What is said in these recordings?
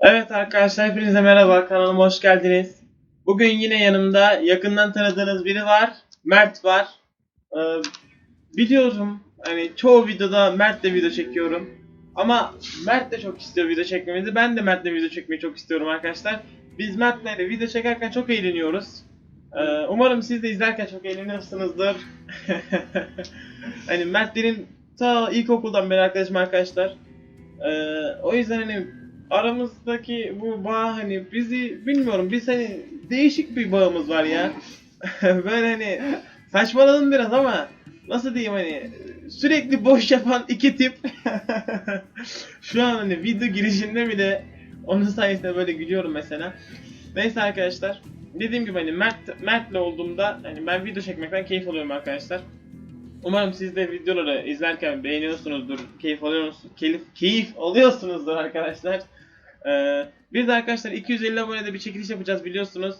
Evet arkadaşlar hepinize merhaba kanalıma hoş geldiniz. Bugün yine yanımda yakından tanıdığınız biri var. Mert var. Ee, biliyorum hani çoğu videoda Mert'le video çekiyorum. Ama Mert de çok istiyor video çekmemizi. Ben de Mert'le video çekmeyi çok istiyorum arkadaşlar. Biz Mert'le de video çekerken çok eğleniyoruz. Ee, umarım siz de izlerken çok eğleniyorsunuzdur. hani Mert benim ta ilkokuldan beri arkadaşım arkadaşlar. Ee, o yüzden hani aramızdaki bu bağ hani bizi bilmiyorum biz hani değişik bir bağımız var ya. Böyle hani saçmaladım biraz ama nasıl diyeyim hani sürekli boş yapan iki tip. Şu an hani video girişinde bile onun sayesinde böyle gülüyorum mesela. Neyse arkadaşlar. Dediğim gibi hani Mert Mert'le olduğumda hani ben video çekmekten keyif alıyorum arkadaşlar. Umarım siz de videoları izlerken beğeniyorsunuzdur, keyif alıyorsunuz, keyif, keyif alıyorsunuzdur arkadaşlar. Ee, bir de arkadaşlar 250 abonede bir çekiliş yapacağız biliyorsunuz.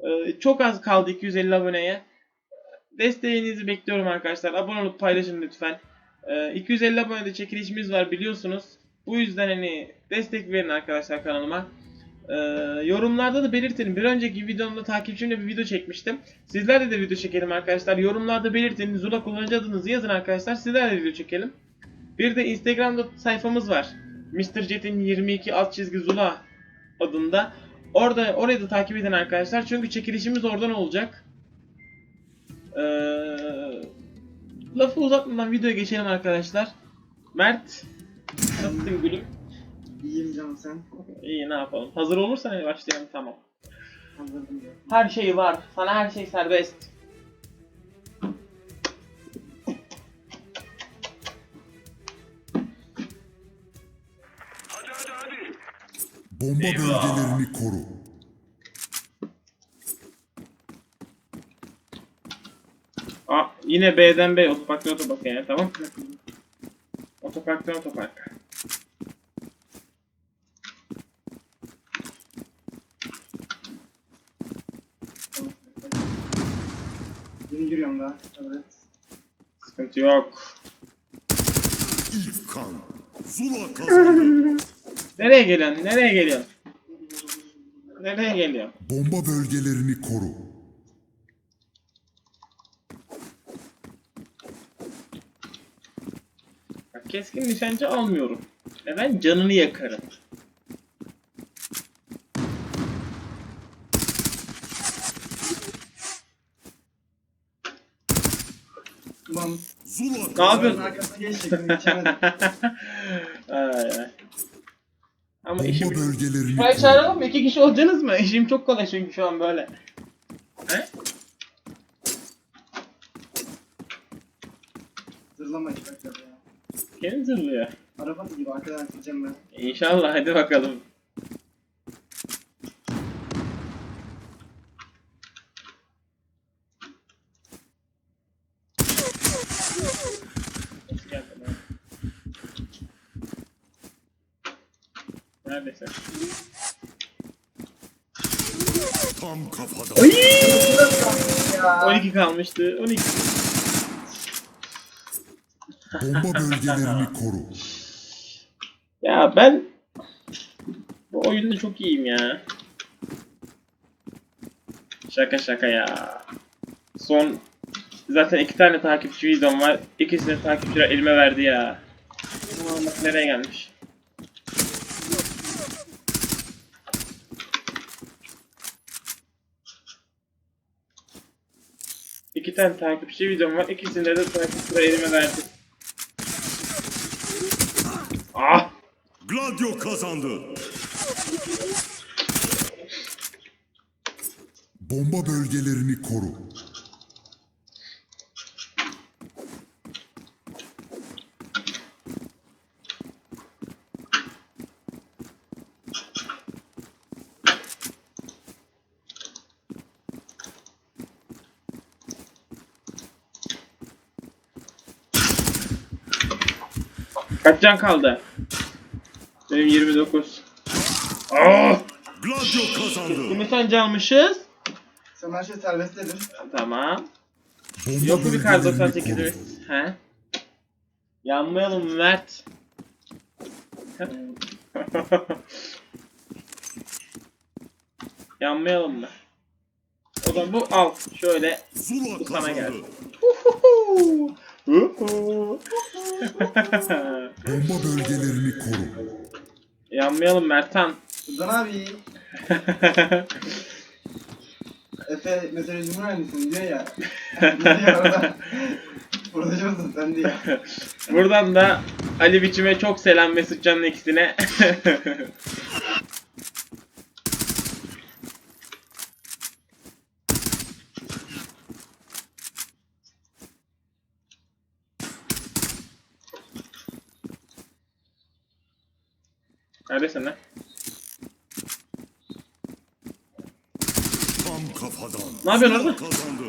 Ee, çok az kaldı 250 aboneye. Desteğinizi bekliyorum arkadaşlar. Abone olup paylaşın lütfen. Ee, 250 abonede çekilişimiz var biliyorsunuz. Bu yüzden hani destek verin arkadaşlar kanalıma. Ee, yorumlarda da belirtin. Bir önceki videomda takipçimle bir video çekmiştim. Sizlerle de video çekelim arkadaşlar. Yorumlarda belirtin. Zula kullanıcı adınızı yazın arkadaşlar. Sizlerle de video çekelim. Bir de Instagram'da sayfamız var. Mr. Jet'in 22 alt çizgi Zula adında. Orada orayı da takip edin arkadaşlar. Çünkü çekilişimiz oradan olacak. Ee, lafı uzatmadan videoya geçelim arkadaşlar. Mert nasılsın gülüm? İyiyim canım sen. İyi ne yapalım. Hazır olursan hadi başlayalım tamam. Anladım ya. Her şey var. Sana her şey serbest. Bomba bölgelerini koru. Aa, yine B'den B otoparktan otoparka yani tamam. Otoparktan otoparka. Daha. Evet. Sıkıntı yok. İlk kan. Zula kazandı. Nereye geliyorsun? Nereye geliyorsun? Nereye geliyorsun? Bomba bölgelerini koru. Keskin nişancı almıyorum. Neden? Canını yakarım. Ulan Zula Ne yapıyorsun? arkasına geçecektim geçemedim. ay, ay. Ama işim... bölgelerini Çay çağıralım mı? İki kişi olacaksınız mı? İşim çok kolay çünkü şu an böyle. He? Zırlamayın bak ya. Kim zırlıyor? Araba gibi arkadan gideceğim ben. İnşallah hadi bakalım. Tam kafada. Ya. 12 kalmıştı. 12. Bomba bölgelerini koru. Ya ben bu oyunda çok iyiyim ya. Şaka şaka ya. Son zaten iki tane takipçi videom var. İkisini takipçiler elime verdi ya. Bak nereye gelmiş. İki tane takipçi videom var. İkisinde de takipçiler elime verdi. Ah! Gladio kazandı. Bomba bölgelerini koru. Kaç can kaldı? Benim 29. Ah! Gladio kazandı. Kimi almışız? Sen her şey serbest dedim. Tamam. Yok mu bir kar bölgelerini 98'imiz? koru. He? Yanmayalım Mert. Yanmayalım mı? O zaman bu al. Şöyle. Bu sana geldi. Bomba bölgelerini koru. Yanmayalım Mertan. Rıdvan abi. Efe meteoroloji mühendisiyim diyor ya. ne diyor orada? Buradacı mısın sen diyor. Buradan da Ali Biçim'e çok selam Mesutcan'ın ikisine. Neredesin lan? Tam kafadan. Ne yapıyorsun orada? Kazandı.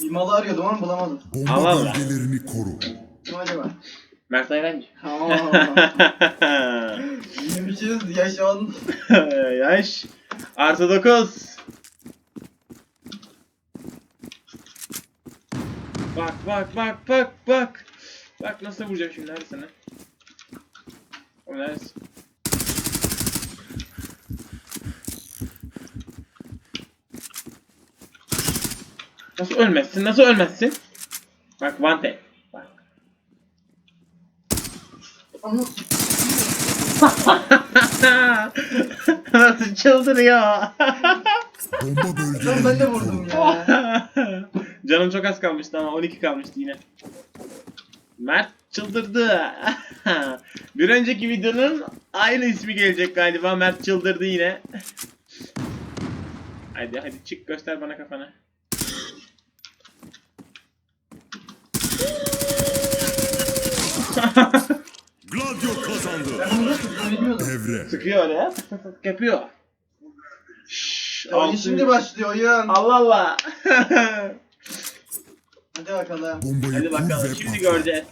İmalı arıyordum ama bulamadım. Bomba Allah Allah. bölgelerini koru. Kim acaba? Mert Ayrancı. Aa, 23 yaş 10. Yaş. Artı 9. Bak bak bak bak bak. Bak nasıl vuracağım şimdi neredesin lan? Neredesin? Nasıl ölmezsin? Nasıl ölmezsin? Bak one tap. Bak. Nasıl çıldırıyor? Bomba Lan ben de vurdum ya. Canım çok az kalmıştı ama 12 kalmıştı yine. Mert çıldırdı. Bir önceki videonun aynı ismi gelecek galiba. Mert çıldırdı yine. Hadi hadi çık göster bana kafanı. Gladio kazandı. Devre. Sıkıyor tık yapıyor. Şşş, şimdi başlıyor oyun. Allah Allah. Hadi bakalım. Bombayı hadi bakalım şimdi patlat. göreceğiz.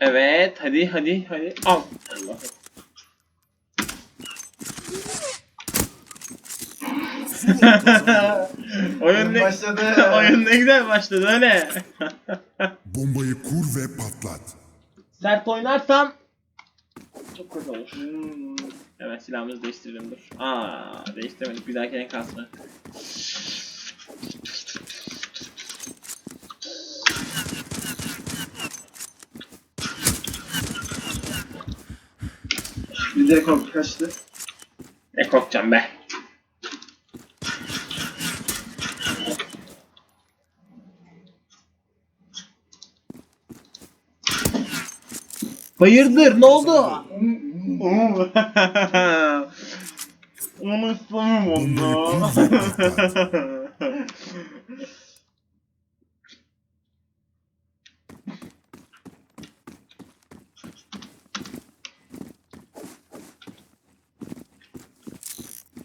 Evet, hadi hadi hadi al. Allah. Oyun ne, Başladı. oyun ne güzel başladı öyle. Bombayı kur ve patlat. Sert oynarsam çok kötü olur. Hmm. Hemen silahımızı değiştirelim dur. Aa, değiştirmedik bir dahakine kalsın. Bir de korku kaçtı. Ne korkacağım be. Hayırdır ne oldu? Onu.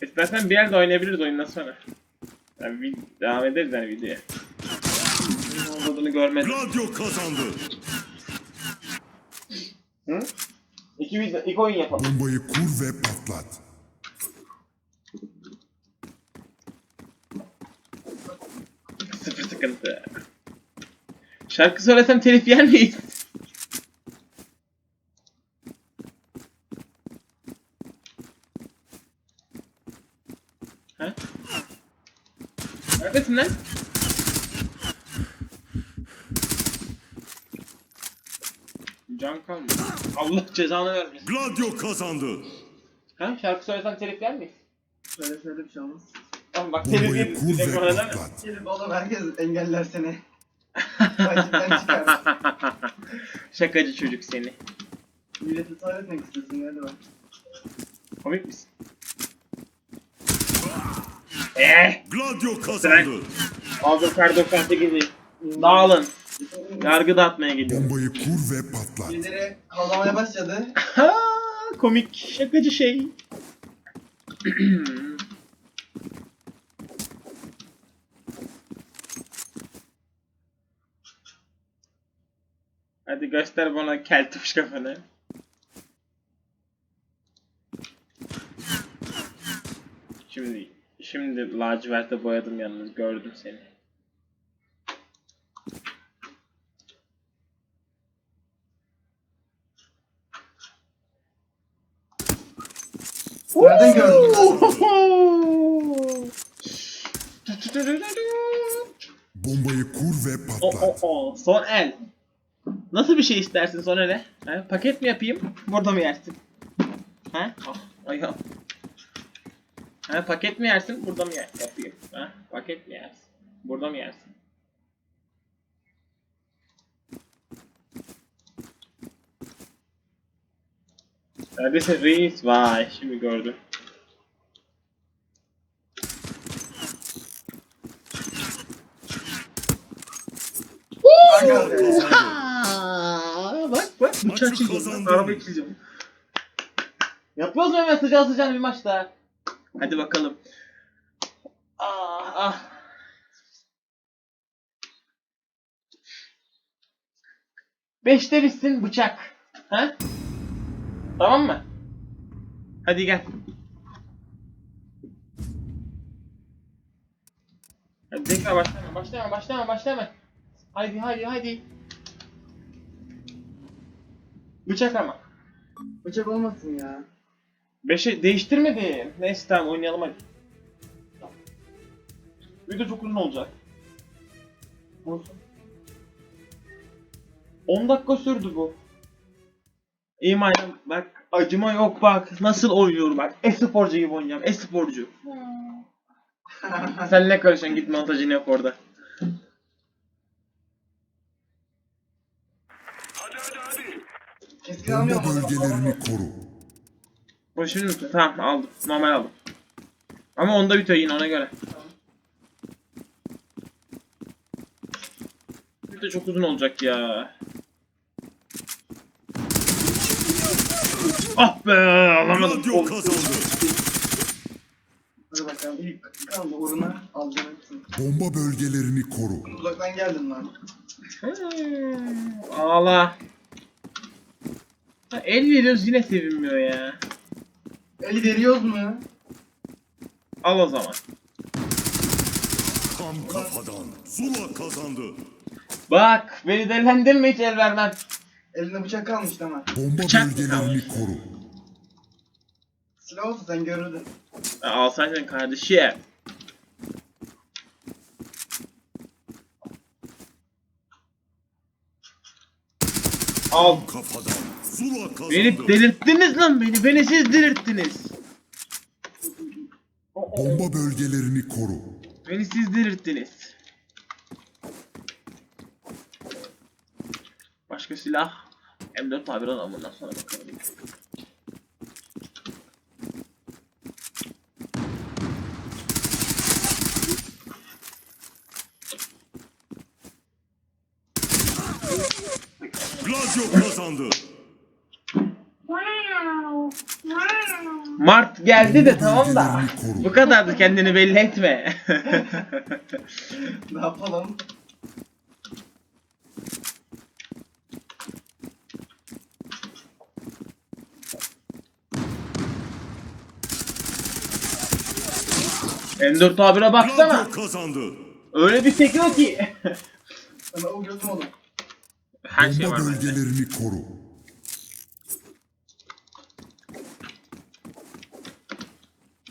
İstersen bir yerde oynayabiliriz oyundan sonra. Yani devam ederiz yani videoya. Ne olduğunu görmedim. Gladio kazandı. Hı? İki video, ilk oyun yapalım. Bombayı kur ve patlat. Sıfır sıkıntı. Şarkı söylesem telif yer miyiz? Ha? Neredesin lan? Can kalmadı. Allah cezanı vermesin. Gladio kazandı. Ha? Şarkı söylesem telif yer miyiz? Şöyle şöyle bir şey olmaz. Tamam bak telif yeriz. değil mi? patlat. Gelip oğlum herkes engeller seni. Takipten çıkar. Şakacı çocuk seni. Milleti sağ etmek istiyorsun hadi bak. Komik misin? Eh! Gladio kazandı. Aldım kar 98'i. Dağılın. Yargı dağıtmaya geliyorum. Bombayı kur ve patlat. Birileri havlamaya başladı. Ha, komik şakacı şey. Hadi göster bana keltoş kafanı. Şimdi şimdi laciverte boyadım yalnız gördüm seni. Nereden gördün? Bombayı kur ve O, patlat. o, o. Son el. Nasıl bir şey istersin son ele? Ha? Paket mi yapayım? Burada mı yersin? Ha? Ah, ayağım. Ha, paket mi yersin? Burada mı yer yapayım? Ha? Paket mi yersin? Burada mı yersin? Neredesin reis? Vay şimdi gördüm. Bak bak Maçı uçak çekiyorum. Araba çekeceğim. Yapıyoruz mu hemen sıcağı sıcağına bir maç daha? Hadi bakalım. Ah ah. Beşte bitsin bıçak. Ha? Tamam mı? Hadi gel. Hadi tekrar başlama, başlama, başlama, başlama. Haydi, haydi, haydi. Bıçak ama. Bıçak olmasın ya. Beşe değiştirmedi. Neyse tamam oynayalım hadi. Video çok uzun olacak. Olsun. 10 dakika sürdü bu. İyi madem bak acıma yok bak nasıl oynuyorum bak e-sporcu gibi oynayacağım e-sporcu. Sen ne karışıyorsun git montajını yap orada. Keskin Bomba bölgelerini koru. Bu şimdi mi? Tamam aldım. Normal aldım. Ama onda bitiyor yine ona göre. Video çok uzun olacak ya. Ah be alamadım. Radyo kazandı. Hadi bakalım. İlk kaldı uğruna alacağım hepsini. Bomba bölgelerini koru. Uzaktan geldin lan. Ağla. Ha, el veriyoruz yine sevinmiyor ya. Eli veriyoruz mu? Al o zaman. Tam kafadan. Zula kazandı. Bak beni delilendirme hiç el vermem. Elinde bıçak kalmıştı ama. Bomba Bıçak mı bölgelerini koru. Silah olsa sen görürdün. Ya, alsaydın kardeşim. Al. Tam kafadan. Zula kazandı. Beni delirttiniz lan beni. Beni siz delirttiniz. Bomba bölgelerini koru. Beni siz delirttiniz. Başka silah. M4 tabir alalım bundan sonra bakalım. Gladio kazandı. Mart geldi de tamam da. Bu kadardı kendini belli etme. Ne yapalım? M4 tabire baksana. Gladio kazandı. Öyle bir sekiyor ki. O oğlum. Her şey Bomba var bende. bölgelerini koru.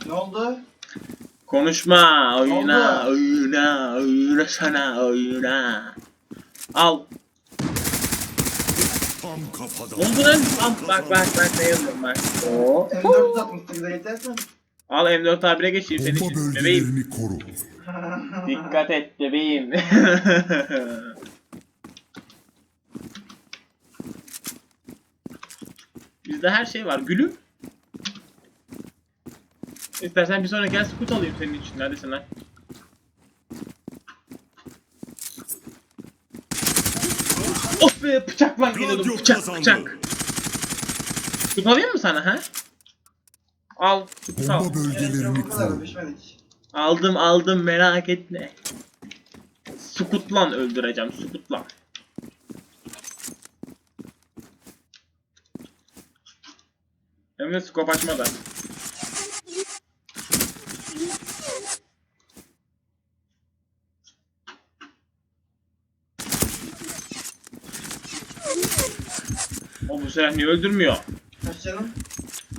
Ne oldu? Konuşma, oyna, Oldu. oyna, oyna sana, oyna. Al. Tam kafadan. Oldu lan? Al, bak bak bak ne yazıyorum bak. Oo. M468'e yetersen. Al M4 tabire geçeyim senin için. Bebeğim. koru. Dikkat et bebeğim. Bizde her şey var. Gülüm. İstersen bir sonraki el scoot alayım senin için. Neredesin lan? Of be bıçakla geliyordum. Gladio Bıçak bıçak. Scoot alayım mı sana ha? Al. Bomba bölgelerini koru. Aldım aldım merak etme. Sukutlan öldüreceğim sukutlan. Hem de skop açmadan. O bu sefer niye öldürmüyor? Kaç canım?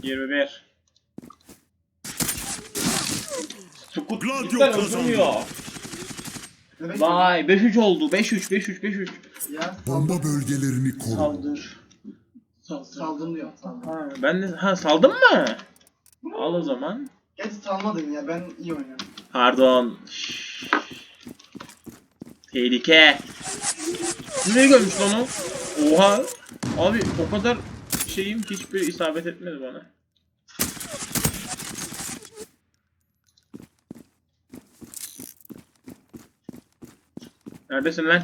21. Sukut kazandı. öldürmüyor. Vay 5-3 oldu. 5-3 5-3 5-3. Ya. Bomba bölgelerini koru. Saldır. Saldır. Saldım. Ha, ben de ha saldım mı? Al o zaman. Gerçi salmadın ya ben iyi oynuyorum. Pardon. Şşş. Tehlike. Nereye görmüş lan o? Oha. Abi o kadar şeyim hiçbir isabet etmedi bana. Neredesin lan?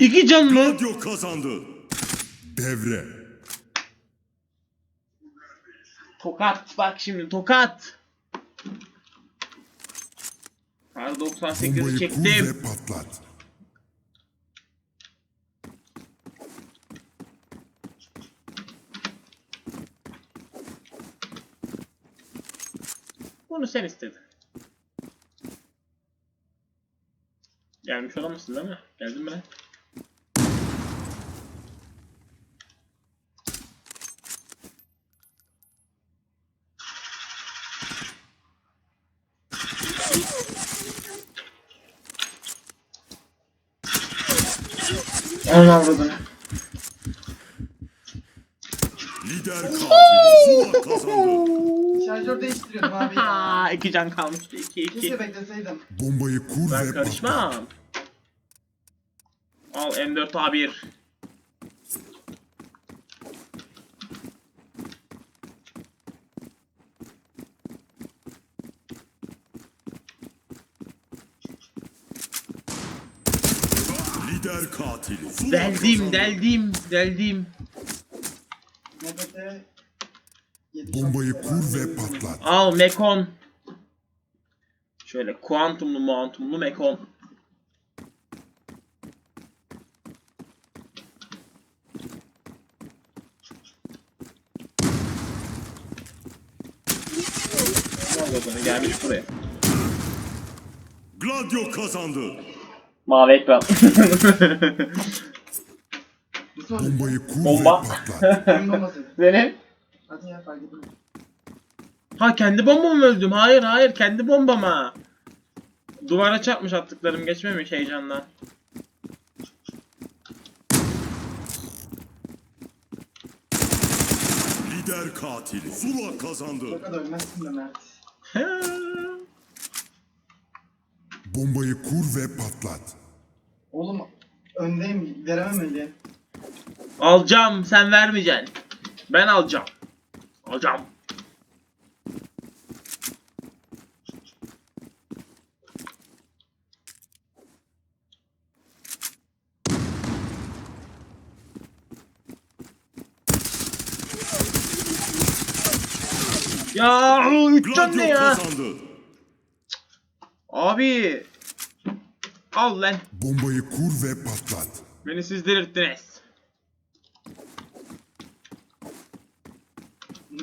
İki can mı? Gladio kazandı. Devre. Tokat bak şimdi tokat. Kar 98'i Bombayı kur çektim. patlat. Bunu sen istedin. Gelmiş olamazsın değil mi? Geldin mi lan? Onu avradını. Lider katil. Zula kazandı. Şarjör değiştiriyordum abi ya. Aa, iki can kalmıştı. İki iki. Keşke bekleseydim. Bombayı kur Ben ve patlat. karışmam. Al M4A1. Lider katili. Zula Deldim, kazandı. deldim, deldim. 70 Bombayı kur ve patlat. Al Mekon. Şöyle kuantumlu muantumlu Mekon. Allah'ını gelmiş buraya. Gladio kazandı. Mavi ekran. Bombayı kur Bomba. ve patlat. Senin? Hadi ya fark etmez. Ha kendi bombamı öldüm. Hayır hayır kendi bombama. Duvara çarpmış attıklarım geçmemiş heyecandan. Lider katili. Zula kazandı. O kadar ölmezsin Mert. Bombayı kur ve patlat. Oğlum öndeyim. Veremem öyle. alacağım sen vermeyeceksin. Ben alacağım. Alacağım. Ya üç can ne ya? kazandı. Abi. Al lan. Bombayı kur ve patlat. Beni siz delirttiniz.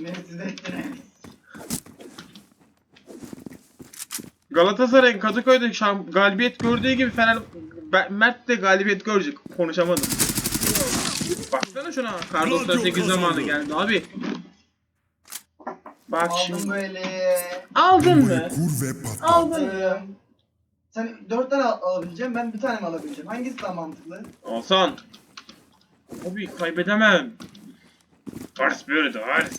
Size ettiniz. Galatasaray'ın Kadıköy'de şam- galibiyet gördüğü gibi Fener Ben- Mert de galibiyet görecek. Konuşamadım. Baksana şuna. 98 kazandı. zamanı geldi abi. Bak Aldım şimdi. böyle. Aldın mı? kur ve patlat. Aldın. Ee, sen dört tane al- alabileceğim, ben bir tane mi alabileceğim? Hangisi daha mantıklı? Olsan. Abi kaybedemem. Vars böyle vars.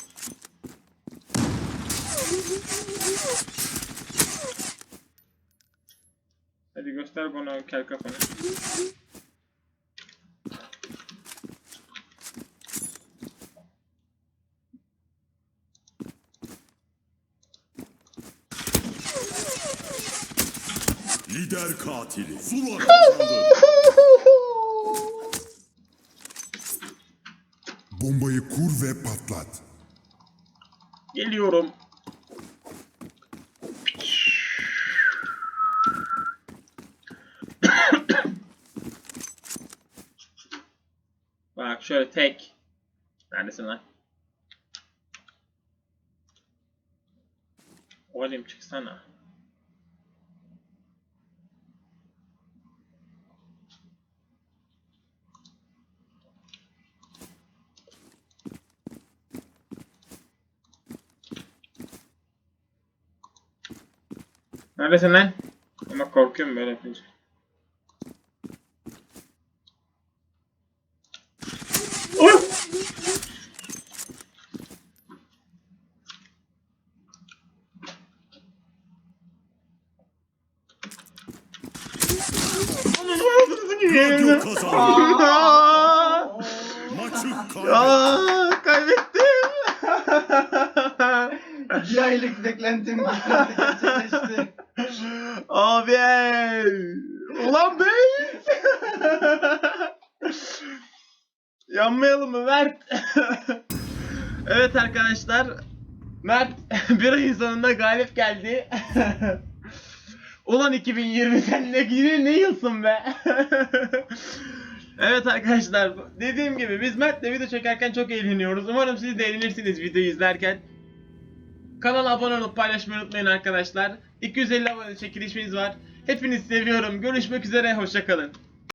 Hadi göster bana kel kafanı. Lider katili. Zula kazandı. Bombayı kur ve patlat. Geliyorum. Şöyle tek. Neredesin lan? Oğlum çıksana. Neredesin lan? Ama korkuyorum böyle yapınca. Oy! Radyo kazandı. Aa! Maçı kaybetti. Aa, kaybettim. Bir aylık beklentim gerçekleşti. Abi. Ulan bey. Yanmayalım mı Mert? evet arkadaşlar. Mert bir ayın sonunda galip geldi. Ulan 2020 sen ne ne yılsın be? evet arkadaşlar dediğim gibi biz Mert'le video çekerken çok eğleniyoruz. Umarım siz de eğlenirsiniz videoyu izlerken. Kanala abone olup paylaşmayı unutmayın arkadaşlar. 250 abone çekilişimiz var. Hepinizi seviyorum. Görüşmek üzere. Hoşçakalın.